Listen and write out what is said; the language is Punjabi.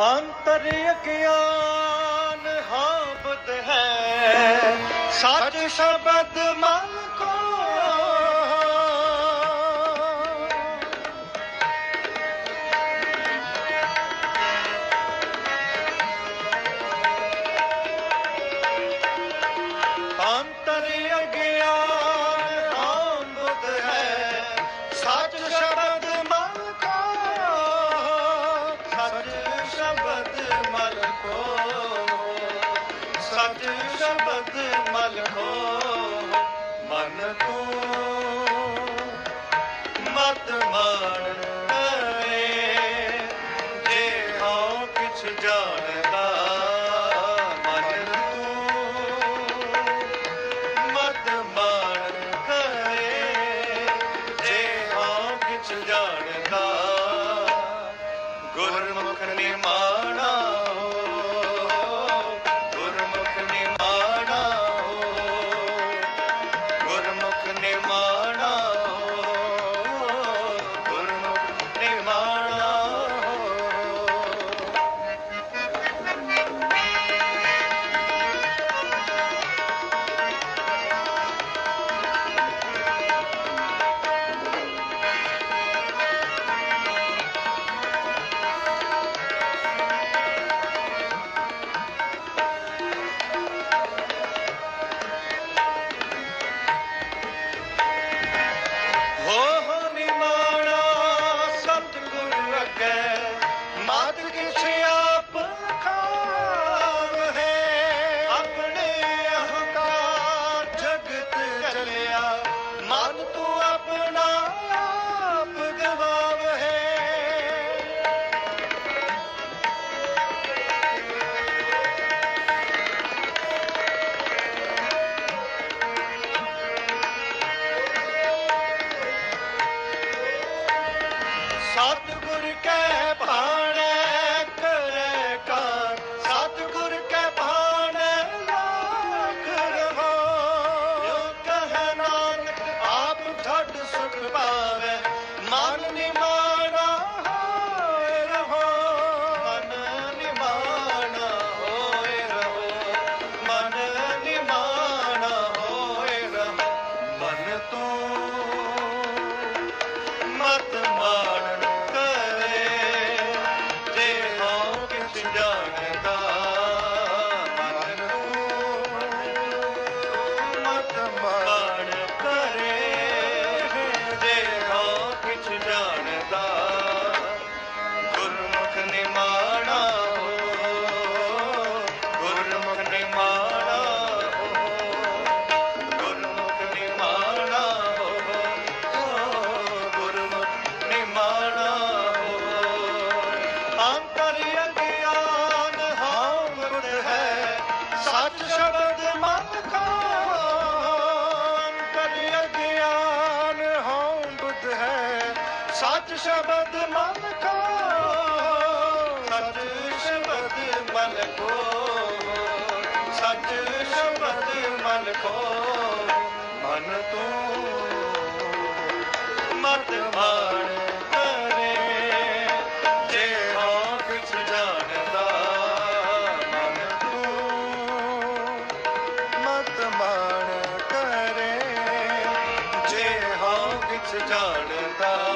ਅੰਤਰ ਅਗਿਆਨ ਹਾਬਤ ਹੈ। ਸੱਚ ਸ਼ਬਦ ਮਨ ਕੋ ਸੱਚ ਸ਼ਬਦ ਮਲ ਹੋ ਮਨ ਤੂੰ ਮਤ ਮਾਣ ਕਰੇ ਜੇ ਹਉ ਕਿਛ ਜਾਣਦਾ ਮਨ ਤੂੰ ਮਤ ਮਾਣ ਕਰੇ ਜੇ ਹਉ ਕਿਛ ਜਾਣਦਾ ਗੁਰਮੁਖ ਨਿਮਾਣਾ ਸਤਿਗੁਰ ਕੈ ਭਾਣੇ ਕਰੈ ਕਾਰ ਸਤਿਗੁਰ ਕੈ ਭਾਣੇ ਲੱਖ ਰਹੋ ਜੋ ਨਾਨਕ, ਆਪ ਠੱਡ ਸੁਖ ਪਾਵੈ ਮਨ ਨਿਮਾਣਾ ਹੋਏ ਰਹੋ। ਮਨ ਨਿਮਾਣਾ ਹੋਏ ਰਹੋ। ਮਨ ਨਿਮਾਣਾ ਹੋਏ ਰਹੋ। ਮਨ ਤੂੰ ਮਤ ਸ਼ਬਦ ਮਨ ਕੋ ਅੰਤਰ ਅਗਿਆਨ ਹਉ ਬੁੱਧ ਹੈ। ਸੱਚ ਸ਼ਬਦ ਮਨ ਕੋ ਸੱਚ ਸ਼ਬਦ ਮਨ ਕੋ ਸੱਚ ਸ਼ਬਦ ਮਨ ਕੋ ਤੂੰ। ਮਤ ਮਾਣ जाणता